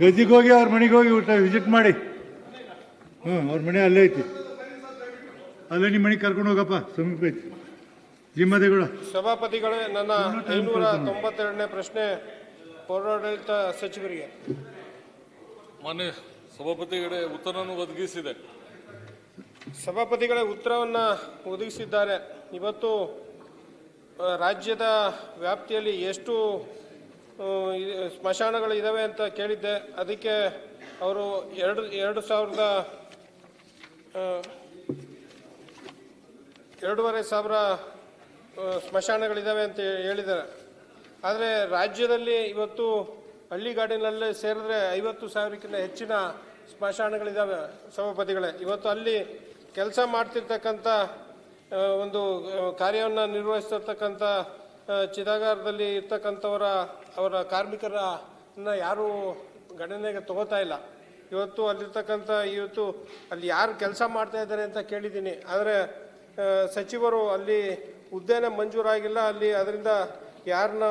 ಗದ್ದಿಗೆ ಹೋಗಿ ಅವ್ರ ಮನೆಗೆ ಹೋಗಿ ಊಟ ವಿಸಿಟ್ ಮಾಡಿ. ಹ್ಞೂ ಅವ್ರ ಮನೆ ಅಲ್ಲೇ ಐತಿ. ಅಲ್ಲೇ ನಿಮ್ಮ ಮನೆಗೆ ಕರ್ಕೊಂಡು ಹೋಗಪ್ಪ ಸಮೀಪ ಐತಿ. ಜಿಮ್ಮದಿಗಳು. ಸಭಾಪತಿಗಳೇ ನನ್ನ ಐನೂರ ತೊಂಬತ್ತೆರಡನೇ ಪ್ರಶ್ನೆ ಪೌರಾಡಳಿತ ಸಚಿವರಿಗೆ. ಮಾನ್ಯ ಸಭಾಪತಿಗಳೇ ಉತ್ತರವನ್ನು ಒದಗಿಸಿದೆ. ಸಭಾಪತಿಗಳೇ ಉತ್ತರವನ್ನು ಒದಗಿಸಿದ್ದಾರೆ. ಇವತ್ತು ರಾಜ್ಯದ ವ್ಯಾಪ್ತಿಯಲ್ಲಿ ಎಷ್ಟು ಸ್ಮಶಾನಗಳು ಇದ್ದಾವೆ ಅಂತ ಕೇಳಿದ್ದೆ. ಅದಕ್ಕೆ ಅವರು ಎರಡು ಎರಡು ಸಾವಿರದ ಎರಡೂವರೆ ಸಾವಿರ ಸ್ಮಶಾನಗಳಿದ್ದಾವೆ ಅಂತ ಹೇಳಿದ್ದಾರೆ. ಆದರೆ ರಾಜ್ಯದಲ್ಲಿ ಇವತ್ತು ಹಳ್ಳಿಗಾಡಿನಲ್ಲೇ ಸೇರಿದ್ರೆ ಐವತ್ತು ಸಾವಿರಕ್ಕಿಂತ ಹೆಚ್ಚಿನ ಸ್ಮಶಾನಗಳಿದ್ದಾವೆ ಸಭಾಪತಿಗಳೇ. ಇವತ್ತು ಅಲ್ಲಿ ಕೆಲಸ ಮಾಡ್ತಿರ್ತಕ್ಕಂಥ ಒಂದು ಕಾರ್ಯವನ್ನು ನಿರ್ವಹಿಸ್ತಿರ್ತಕ್ಕಂಥ ಚಿತಾಗಾರದಲ್ಲಿ ಇರ್ತಕ್ಕಂಥವರ ಅವರ ಕಾರ್ಮಿಕರನ್ನ ಯಾರೂ ಗಣನೆಗೆ ತಗೋತಾ ಇಲ್ಲ. ಇವತ್ತು ಅಲ್ಲಿರ್ತಕ್ಕಂಥ ಇವತ್ತು ಅಲ್ಲಿ ಯಾರು ಕೆಲಸ ಮಾಡ್ತಾ ಇದ್ದಾರೆ ಅಂತ ಕೇಳಿದ್ದೀನಿ. ಆದರೆ ಸಚಿವರು ಅಲ್ಲಿ ಹುದ್ದೆನೇ ಮಂಜೂರಾಗಿಲ್ಲ ಅಲ್ಲಿ ಅದರಿಂದ ಯಾರನ್ನ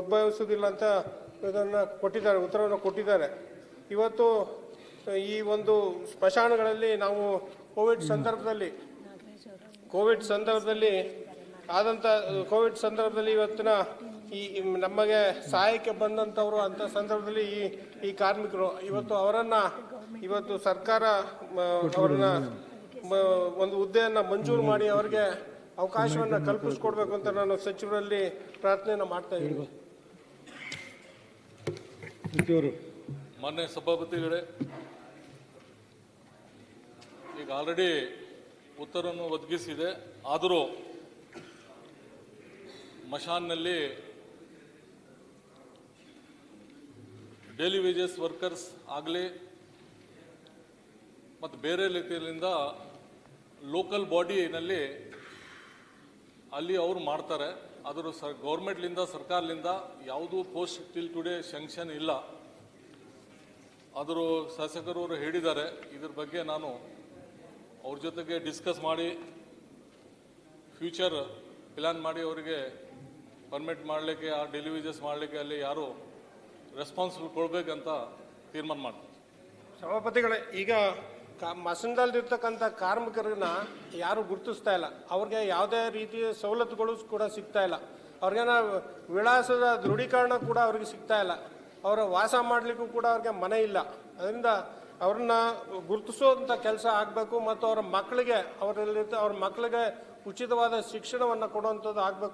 ಉದ್ಭವಿಸೋದಿಲ್ಲ ಅಂತ ಇದನ್ನು ಕೊಟ್ಟಿದ್ದಾರೆ ಉತ್ತರವನ್ನು ಕೊಟ್ಟಿದ್ದಾರೆ. ಇವತ್ತು ಈ ಒಂದು ಸ್ಮಶಾನಗಳಲ್ಲಿ ನಾವು ಕೋವಿಡ್ ಸಂದರ್ಭದಲ್ಲಿ ಕೋವಿಡ್ ಸಂದರ್ಭದಲ್ಲಿ ಆದಂಥ ಕೋವಿಡ್ ಸಂದರ್ಭದಲ್ಲಿ ಇವತ್ತಿನ ಈ ನಮಗೆ ಸಹಾಯಕ್ಕೆ ಬಂದಂಥವರು ಅಂಥ ಸಂದರ್ಭದಲ್ಲಿ ಈ ಈ ಕಾರ್ಮಿಕರು. ಇವತ್ತು ಅವರನ್ನು ಇವತ್ತು ಸರ್ಕಾರ ಅವ್ರನ್ನ ಮ, ಒಂದು ಹುದ್ದೆಯನ್ನು ಮಂಜೂರು ಮಾಡಿ ಅವರಿಗೆ ಅವಕಾಶವನ್ನು ಕಲ್ಪಿಸ್ಕೊಡ್ಬೇಕು ಅಂತ ನಾನು ಸಚಿವರಲ್ಲಿ ಪ್ರಾರ್ಥನೆಯನ್ನು ಮಾಡ್ತಾ ಇದ್ದೀನಿ. ಮೊನ್ನೆ ಮಾನ್ಯ ಸಭಾಪತಿಗಳೇ ಈಗ ಆಲ್ರೆಡಿ ಉತ್ತರವನ್ನು ಒದಗಿಸಿದೆ. ಆದರೂ ಮಶಾನ್ನಲ್ಲಿ ಡೈಲಿ ವೇಜಸ್ ವರ್ಕರ್ಸ್ ಆಗಲಿ ಮತ್ತು ಬೇರೆ ರೀತಿಯಿಂದ ಲೋಕಲ್ ಬಾಡಿನಲ್ಲಿ ಅಲ್ಲಿ ಅವರು ಮಾಡ್ತಾರೆ. ಅದರ ಸರ್, ಗೌರ್ಮೆಂಟ್ಲಿಂದ ಸರ್ಕಾರದಿಂದ ಯಾವುದೂ ಪೋಸ್ಟ್ ಟಿಲ್ ಟುಡೇ ಶಂಕ್ಷನ್ ಇಲ್ಲ. ಆದರೂ ಶಾಸಕರು ಅವರು ಹೇಳಿದ್ದಾರೆ. ಇದ್ರ ಬಗ್ಗೆ ನಾನು ಅವ್ರ ಜೊತೆಗೆ ಡಿಸ್ಕಸ್ ಮಾಡಿ, ಫ್ಯೂಚರ್ ಪ್ಲ್ಯಾನ್ ಮಾಡಿ ಅವರಿಗೆ ಪರ್ಮಿಟ್ ಮಾಡಲಿಕ್ಕೆ, ಆ ಡೆಲಿವಿಜಸ್ ಮಾಡಲಿಕ್ಕೆ ಅಲ್ಲಿ ಯಾರು ರೆಸ್ಪಾನ್ಸಿಬಲ್ ಕೊಡಬೇಕಂತ ತೀರ್ಮಾನ ಮಾಡ್ತೀವಿ ಸಭಾಪತಿಗಳೇ, ಈಗ ಮಸಂದಲ್ಲಿರ್ತಕ್ಕಂಥ ಕಾರ್ಮಿಕರನ್ನ ಯಾರು ಗುರುತಿಸ್ತಾ ಇಲ್ಲ. ಅವ್ರಿಗೆ ಯಾವುದೇ ರೀತಿಯ ಸವಲತ್ತುಗಳು ಕೂಡ ಸಿಗ್ತಾ ಇಲ್ಲ. ಅವ್ರಿಗೇನ ವಿಳಾಸದ ದೃಢೀಕರಣ ಕೂಡ ಅವ್ರಿಗೆ ಸಿಗ್ತಾ ಇಲ್ಲ. ಅವರ ವಾಸ ಮಾಡಲಿಕ್ಕೂ ಕೂಡ ಅವ್ರಿಗೆ ಮನೆ ಇಲ್ಲ. ಅದರಿಂದ ಅವ್ರನ್ನ ಗುರುತಿಸುವಂಥ ಕೆಲಸ ಆಗಬೇಕು ಮತ್ತು ಅವರ ಮಕ್ಕಳಿಗೆ ಅವರಲ್ಲಿ ಅವ್ರ ಮಕ್ಕಳಿಗೆ ಉಚಿತವಾದ ಶಿಕ್ಷಣವನ್ನು ಕೊಡುವಂಥದ್ದು ಆಗಬೇಕು.